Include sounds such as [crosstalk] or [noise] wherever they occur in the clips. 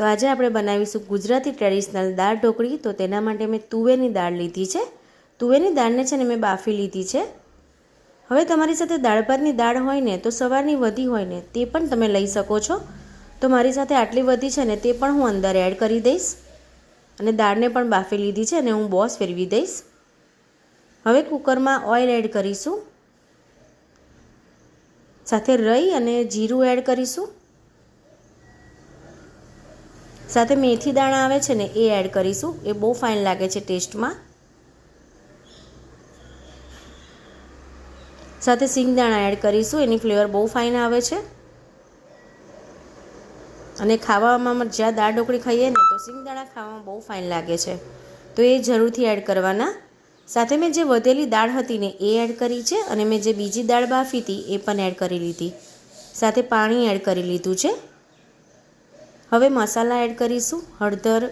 તો આજે આપણે બનાવીશું ગુજરાતી ટ્રેડિશનલ દાળ ઢોકળી. તો તેના માટે મેં તુવેરની દાળ લીધી છે. તુવેરની દાળને છે ને મેં બાફી લીધી છે. હવે તમારી સાથે દાળ ભાતની દાળ હોય ને, તો સવારની વધી હોય ને, તે પણ તમે લઈ શકો છો. તો મારી સાથે આટલી વધી છે ને, તે પણ હું અંદર એડ કરી દઈશ. અને દાળને પણ બાફી લીધી છે અને હું બોસ ફેરવી દઈશ. હવે કુકરમાં ઓઇલ એડ કરીશું. સાથે રઈ અને જીરું એડ કરીશું. સાથે મેથી દાણા આવે છે ને એ એડ કરીશું. એ બહુ ફાઇન લાગે છે ટેસ્ટમાં સાથે સિંગદાણા એડ કરીશું. એની ફ્લેવર બહુ ફાઇન આવે છે. અને ખાવામાં જ્યાં દાળ ઢોકળી ખાઈએ ને તો સિંગદાણા ખાવામાં બહુ ફાઇન લાગે છે. તો એ જરૂરથી એડ કરવાના. સાથે મેં જે વધેલી દાળ હતી ને એ એડ કરી છે. અને મેં જે બીજી દાળ બાફી હતી એ પણ એડ કરી લીધી. સાથે પાણી એડ કરી લીધું છે. હવે મસાલા એડ કરીશું. હળદર,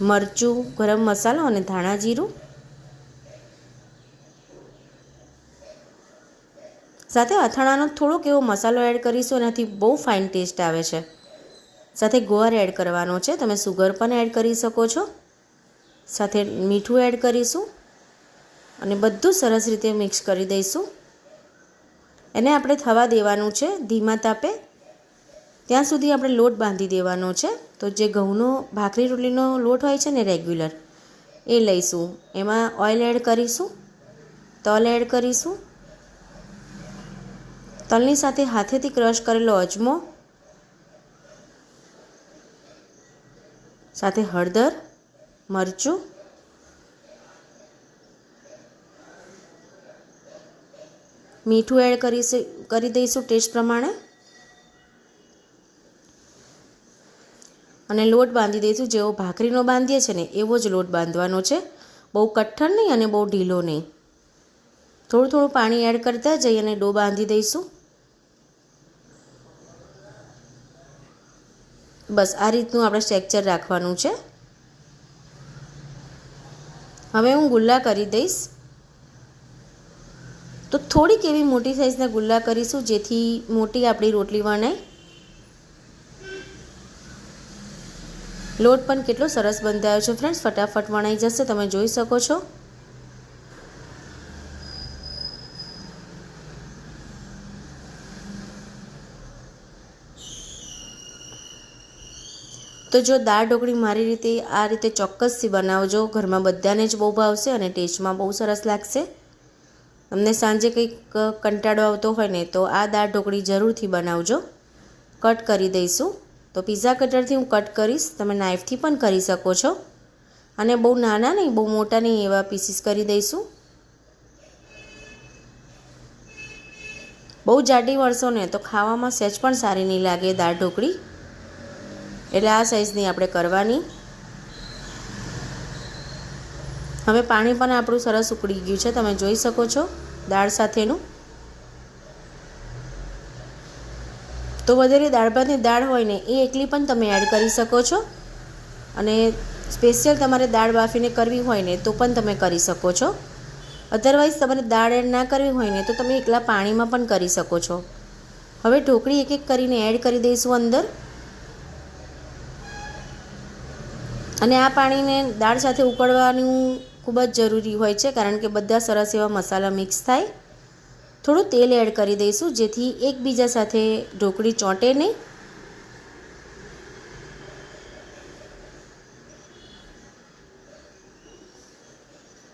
મરચું, ગરમ મસાલો અને ધાણા જીરું. સાથે અથાણાનો થોડોક એવો મસાલો એડ કરીશું. એનાથી બહુ ફાઇન ટેસ્ટ આવે છે. સાથે ગોળ એડ કરવાનો છે. તમે સુગર પણ એડ કરી શકો છો. સાથે મીઠું એડ કરીશું. અને બધું સરસ રીતે મિક્સ કરી દઈશું. એને આપણે થવા દેવાનું છે. ધીમા તાપે ત્યાં સુધી આપણે લોટ બાંધી દેવાનો છે. તો જે ઘઉંનો, ભાખરી રોટલીનો લોટ હોય છે ને રેગ્યુલર એ લઈશું. એમાં ઓઇલ એડ કરીશું, તલ એડ કરીશું. તલની સાથે હાથેથી ક્રશ કરેલો અજમો, સાથે હળદર, મરચું, મીઠું એડ કરીશું, કરી દઈશું ટેસ્ટ પ્રમાણે. અને લોટ બાંધી દઈશું. જેવો ભાખરીનો બાંધીએ છે ને, એવો જ લોટ બાંધવાનો છે. બહુ કઠણ નહીં અને બહુ ઢીલો નહીં. થોડું થોડું પાણી એડ કરતા જઈ અને ડો બાંધી દઈશું. બસ, આ રીતનું આપણે સ્ટ્રેક્ચર રાખવાનું છે. હવે હું ગુલ્લા કરી દઈશ. તો થોડીક એવી મોટી સાઇઝના ગુલ્લા કરીશું, જેથી મોટી આપણી રોટલી વણાય. લોટ પણ કેટલો સરસ બંધાયો છે ફ્રેન્ડ્સ ફટાફટ વણાઈ જશે, તમે જોઈ શકો છો. તો જો દાળ ઢોકળી મારી રીતે આ રીતે ચોક્કસથી બનાવજો, ઘરમાં બધાને જ બહુ ભાવશે અને ટેસ્ટમાં બહુ સરસ લાગશે. તમને સાંજે કંઈક કંટાળો આવતો હોય ને તો આ દાળ ઢોકળી જરૂરથી બનાવજો. કટ કરી દઈશું. તો પિઝા કટરથી હું કટ કરીશ. તમે નાઇફથી પણ કરી શકો છો. અને બહુ નાના નહીં, બહુ મોટા નહીં એવા પીસીસ કરી દઈશું. બહુ જાડી વળશો ને તો ખાવામાં સહેજ પણ સારી નહીં લાગે દાળ ઢોકળી. એટલે આ સાઈઝની આપણે કરવાની. હવે પાણી પણ આપણું સરસ ઉકળી ગયું છે. તમે જોઈ શકો છો દાળ સાથેનું. તો વધારે દાળ ભાતની દાળ હોય ને એ એકલી પણ તમે એડ કરી શકો છો. અને સ્પેશિયલ તમારે દાળ બાફીને કરવી હોય ને તો પણ તમે કરી શકો છો. અધરવાઇઝ તમારે દાળ એડ ના કરવી હોય ને તો તમે એકલા પાણીમાં પણ કરી શકો છો. હવે ઢોકળી એક એક કરીને એડ કરી દઈશું અંદર. અને આ પાણીને દાળ સાથે ઉકળવાનું ખૂબ જ જરૂરી હોય છે, કારણ કે બધા સરસ એવા મસાલા મિક્સ થાય. થોડું તેલ એડ કરી દઈશું, જેથી એકબીજા સાથે ઢોકળી ચોંટે નહીં.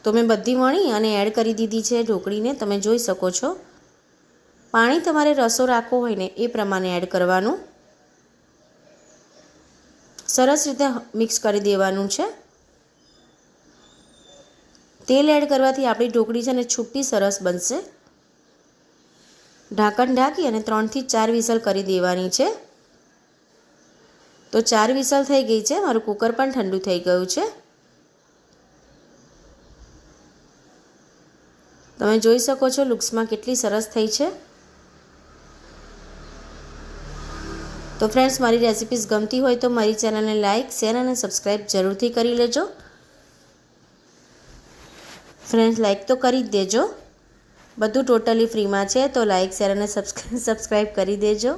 તો મેં બધી વણી અને એડ કરી દીધી છે ઢોકળીને, તમે જોઈ શકો છો. પાણી તમારે રસો રાખવો હોય ને, એ પ્રમાણે એડ કરવાનું. સરસ રીતે મિક્સ કરી દેવાનું છે. તેલ એડ કરવાથી આપણી ઢોકળી છે ને, છૂટી સરસ બનશે. ઢાંકણ ઢાંકી અને ત્રણથી ચાર વિસલ કરી દેવાની છે. તો ચાર વિસલ થઈ ગઈ છે. મારું કુકર પણ ઠંડુ થઈ ગયું છે. તમે જોઈ શકો છો લુક્સમાં કેટલી સરસ થઈ છે. તો ફ્રેન્ડ્સ, મારી રેસિપીઝ ગમતી હોય તો મારી ચેનલને લાઇક શેર અને સબસ્ક્રાઈબ જરૂરથી કરી લેજો. ફ્રેન્ડ્સ લાઇક તો કરી જ દેજો. બધું ટોટલી ફ્રીમાં છે, તો લાઇક શેર અને સબસ્ક્રાઈબ [laughs] કરી દેજો.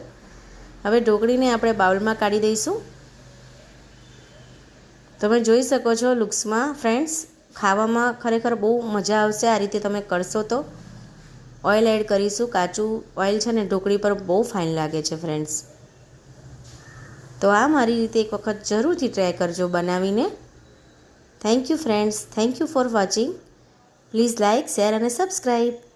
હવે ઢોકળીને આપણે બાઉલમાં કાઢી દઈશું. તમે જોઈ શકો છો લુક્સમાં ફ્રેન્ડ્સ ખાવામાં ખરેખર બહુ મજા આવશે આ રીતે તમે કરશો તો. ઓઇલ એડ કરીશું, કાચું ઓઇલ છે ને ઢોકળી પર બહુ ફાઇન લાગે છે ફ્રેન્ડ્સ તો આ મારી રીતે એક વખત જરૂરથી ટ્રાય કરજો બનાવીને. Thank you friends thank you for watching please like share અને સબસ્ક્રાઈબ